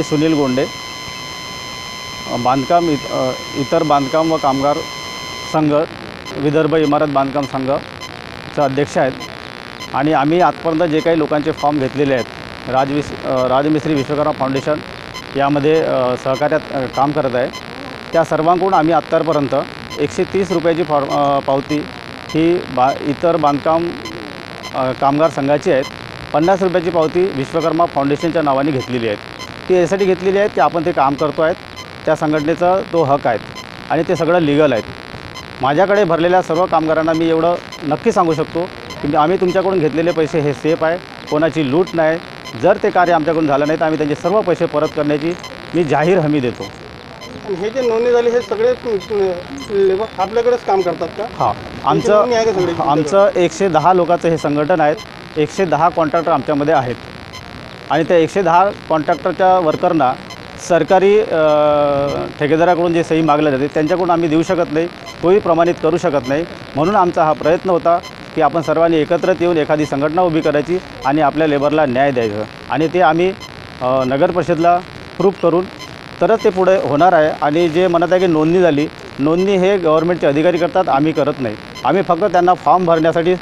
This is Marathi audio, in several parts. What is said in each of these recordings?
मी सुनील गोंडे बांधकाम इत इतर बांधकाम व कामगार संघ विदर्भ इमारत बांधकाम संघचा अध्यक्ष आहेत. आणि आम्ही आजपर्यंत जे काही लोकांचे फॉर्म घेतलेले आहेत राजविस राजमिस्त्री विश्वकर्मा फाउंडेशन यामध्ये सहकार्यात काम करत आहे. त्या सर्वांकडून आम्ही आत्तापर्यंत एकशे तीस रुपयाची फॉर पावती ही बा इतर बांधकाम कामगार संघाची आहेत. पन्नास रुपयाची पावती विश्वकर्मा फाउंडेशनच्या नावाने घेतलेली आहेत. ती यासाठी घेतलेली आहेत की आपण ते काम करतो आहेत. त्या संघटनेचा तो हक आहेत आणि ते सगळं लिगल आहेत. माझ्याकडे भरलेल्या सर्व कामगारांना मी एवढं नक्की सांगू शकतो की आम्ही तुमच्याकडून घेतलेले पैसे हे सेफ आहे. कोणाची लूट नाही. जर ते कार्य आमच्याकडून झालं नाही तर आम्ही त्यांचे सर्व पैसे परत करण्याची मी जाहीर हमी देतो. हे जे नोंदणी झाली हे सगळे लेबर आपल्याकडेच काम करतात का? हां? आमचं आमचं एकशे दहा लोकांचं हे संघटन आहेत. एकशे दहा कॉन्ट्रॅक्टर आमच्यामध्ये आहेत. आणि त्या एकशे दहा कॉन्ट्रॅक्टरच्या वर्करना सरकारी ठेकेदाराकडून जे सही मागल्या जाते त्यांच्याकडून आम्ही देऊ शकत नाही तोही प्रमाणित करू शकत नाही. म्हणून आमचा हा प्रयत्न होता की आपण सर्वांनी एकत्रित येऊन एखादी संघटना उभी करायची आणि आपल्या लेबरला न्याय द्यायचं. आणि ते आम्ही नगर परिषदला प्रूफ करून तरच ते पुढे होणार आहे. आणि जे म्हणत आहे की नोंदणी झाली नोंदणी हे गव्हर्नमेंटचे अधिकारी करतात आम्ही करत नाही. आम्ही फक्त त्यांना फॉर्म भरण्यासाठी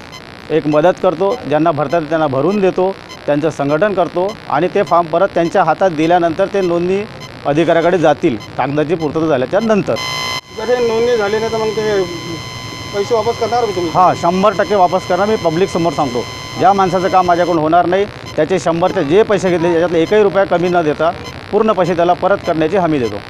एक मदत करतो ज्यांना भरतात त्यांना भरून देतो. त्यांचं संघटन करतो आणि ते फॉर्म परत त्यांच्या हातात दिल्यानंतर ते नोंदणी अधिकाऱ्याकडे जातील. कागदाची पूर्तता झाल्याच्यानंतर. जर हे नोंदणी झाली नाही तर मग ते पैसे वापस करणार तुम्ही? हां शंभर टक्के वापस करणं मी पब्लिकसमोर सांगतो. ज्या माणसाचं काम माझ्याकडून होणार नाही त्याचे शंभरचे जे पैसे घेतले त्याच्यातले एकही रुपया कमी न देता पूर्ण पैसे त्याला परत करण्याची हमी देतो.